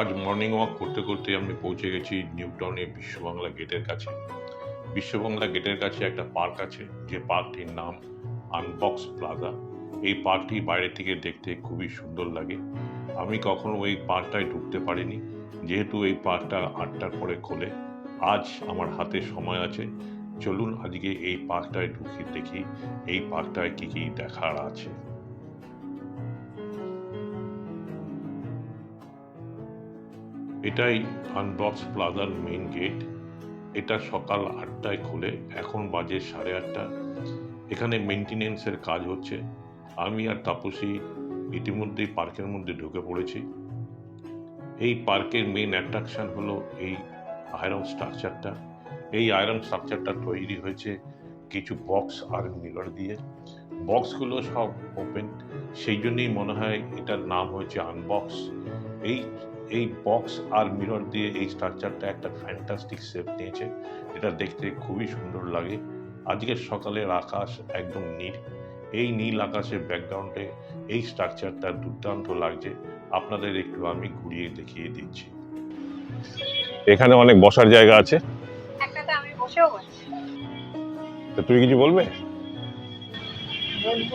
আজ morning walk করতে করতে আমি পৌঁছে গেছি নিউ টাউনে বিশ্ববাংলা গেটের কাছে। বিশ্ববাংলা গেটের কাছে একটা পার্ক আছে, যে পার্কটির নাম আনবক্স প্লাজা এই পার্কটি বাইরে থেকে দেখতে খুবই সুন্দর লাগে। আমি কখনো ওই পার্কটায় ঢুকতে পারিনি, যেহেতু এই পার্কটা আটটার পরে খোলে। আজ আমার হাতে সময় আছে। চলুন আজকে এই পার্কটায় ঢুকি, দেখি এই পার্কটায় কী কী দেখার আছে। এটাই আনবক্স প্লাজার মেইন গেট এটা সকাল আটটায় খোলে, এখন বাজে সাড়ে আটটা। এখানে মেনটেনেন্সের কাজ হচ্ছে। আমি আর তাপসী ইতিমধ্যেই পার্কের মধ্যে ঢুকে পড়েছি। এই পার্কের মেন অ্যাট্রাকশন হলো এই আয়রন স্ট্রাকচারটা এই আয়রন স্ট্রাকচারটা তৈরি হয়েছে কিছু বক্স আর মিরর দিয়ে। বক্সগুলো সব ওপেন সেই জন্যই মনে হয় এটার নাম হয়েছে আনবক্স এই এই বক্স আর মিরর দিয়ে এই স্ট্রাকচারটা একটা ফ্যান্টাস্টিক শেপ নিয়েছে এটা দেখতে খুবই সুন্দর লাগে। আজকের সকালের আকাশ একদম নীল। এই নীল আকাশের ব্যাকগ্রাউন্ডে এই স্ট্রাকচারটা দুর্দান্ত লাগছে। আপনাদের একটু আমি ঘুরিয়ে দেখিয়ে দিচ্ছি। এখানে অনেক বসার জায়গা আছে। একটাতে আমি বসেও আছি তো তুই কিছু বলবে? বলব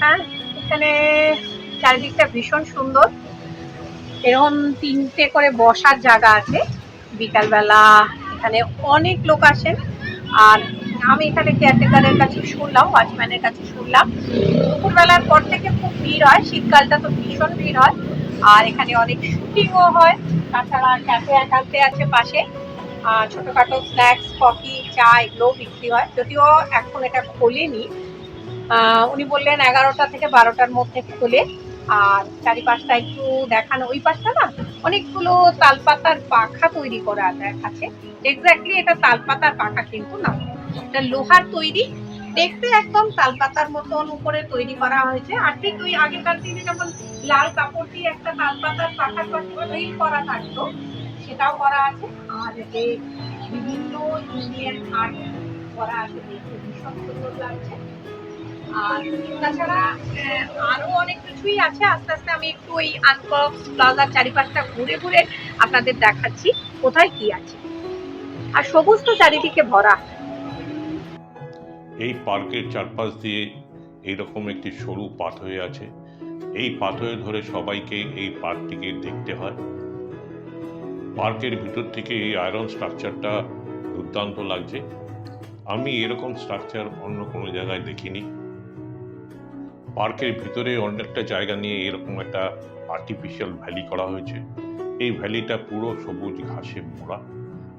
হ্যাঁ এখানে চারিদিকটা ভীষণ সুন্দর। এরকম তিনটে করে বসার জায়গা আছে। বিকালবেলা এখানে অনেক লোক আসেন। আর আমি এখানে কেয়ারটেকারের কাছে শুনলাম ওয়াচম্যানের কাছে শুনলাম। দুপুরবেলার পর থেকে খুব ভিড় হয়, শীতকালটা তো ভীষণ ভিড় হয়। আর এখানে অনেক শুটিংও হয়, তাছাড়া ক্যাফে একান্তে আছে পাশে। আর ছোটোখাটো স্ন্যাক্স কফি চা এগুলোও বিক্রি হয়। যদিও এখন এটা খোলেনি। উনি বললেন এগারোটা থেকে বারোটার মধ্যে খোলে। আর চারিপাশটা একটু দেখানো, ওই পাশটা না অনেকগুলো তালপাতার পাখা তৈরি করা আছে এক্স্যাক্টলি এটা তালপাতার পাখা কিন্তু না। এটা লোহার তৈরি। দেখতে একদম তালপাতার মতন উপরে তৈরি করা হয়েছে। আর ঠিক ওই আগেকার দিনে যেমন লাল কাপড় দিয়ে একটা তালপাতার পাখা তৈরি করা থাকতো, সেটাও করা আছে। আর এতে বিভিন্ন ইন্ডিয়ান আর্ট করা আছে। দেখতে ভীষণ সুন্দর লাগছে। আর তাছাড়া আহ, আরও অনেক কিছুই আছে। আস্তে আস্তে আমি একটু ওই আনবক্স প্লাজার চারিপাশটা ঘুরে ঘুরে আপনাদের দেখাচ্ছি। কোথায় কি আছে? আর সবুজ তো চারিদিকে ভরা। এই পার্কের চারপাশ দিয়ে এইরকম একটি সরু পাথরে আছে। এই পাথরে ধরে সবাইকে এই পার্কটিকে দেখতে হয়। পার্কের ভিতর থেকে এই আয়রন স্ট্রাকচারটা দুর্দান্ত লাগছে। আমি এরকম স্ট্রাকচার অন্য কোনো জায়গায় দেখিনি। পার্কের ভিতরে অনেকটা জায়গা নিয়ে এরকম একটা আর্টিফিশিয়াল ভ্যালি করা হয়েছে। এই ভ্যালিটা পুরো সবুজ ঘাসে মোড়া।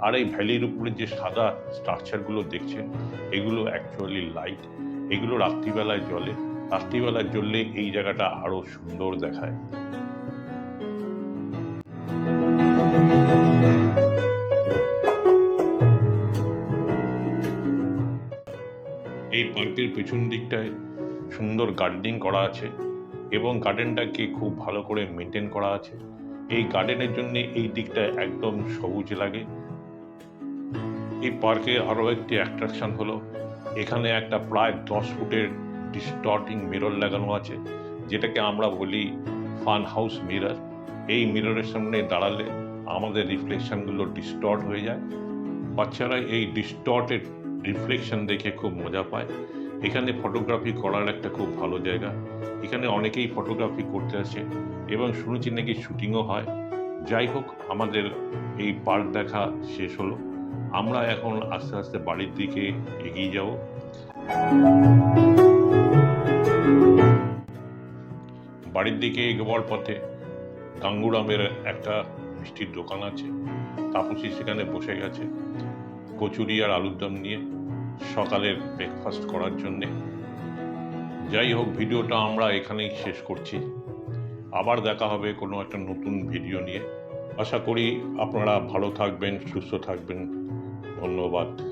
আর এই ভ্যালির উপরে যে সাদা স্ট্রাকচারগুলো দেখছেন, এগুলো অ্যাকচুয়ালি লাইট এগুলো রাত্রিবেলায় জ্বলে। রাত্রিবেলায় জ্বললে এই জায়গাটা আরও সুন্দর দেখায়। এই পার্কের পেছন দিকটায় সুন্দর গার্ডেনিং করা আছে এবং গার্ডেনটাকে খুব ভালো করে মেনটেন করা আছে। এই গার্ডেনের জন্য এই দিকটা একদম সবুজ লাগে। এই পার্কে আরও একটি অ্যাট্রাকশন হলো, এখানে একটা প্রায় দশ ফুটের ডিস্টর্টিং মিরর লাগানো আছে, যেটাকে আমরা বলি ফান হাউস মিরর এই মিররের সামনে দাঁড়ালে আমাদের রিফ্লেকশনগুলো ডিস্টর্ট হয়ে যায়। বাচ্চারা এই ডিস্টর্টেড রিফ্লেকশন দেখে খুব মজা পায়। এখানে ফটোগ্রাফি করার একটা খুব ভালো জায়গা। এখানে অনেকেই ফটোগ্রাফি করতে আসে এবং শুনেছি নাকি শুটিংও হয়। যাই হোক, আমাদের এই পার্ক দেখা শেষ হলো। আমরা এখন আস্তে আস্তে বাড়ির দিকে এগিয়ে যাব। বাড়ির দিকে এগোবার পথে গাঙ্গুরামের একটা মিষ্টির দোকান আছে। তাপসী সেখানে বসে গেছে। কচুরি আর আলুর দম নিয়ে। সকালের ব্রেকফাস্ট করার জন্যে। যাই হোক, ভিডিওটা আমরা এখানেই শেষ করছি। আবার দেখা হবে কোনো একটা নতুন ভিডিও নিয়ে। আশা করি আপনারা ভালো থাকবেন, সুস্থ থাকবেন। ধন্যবাদ।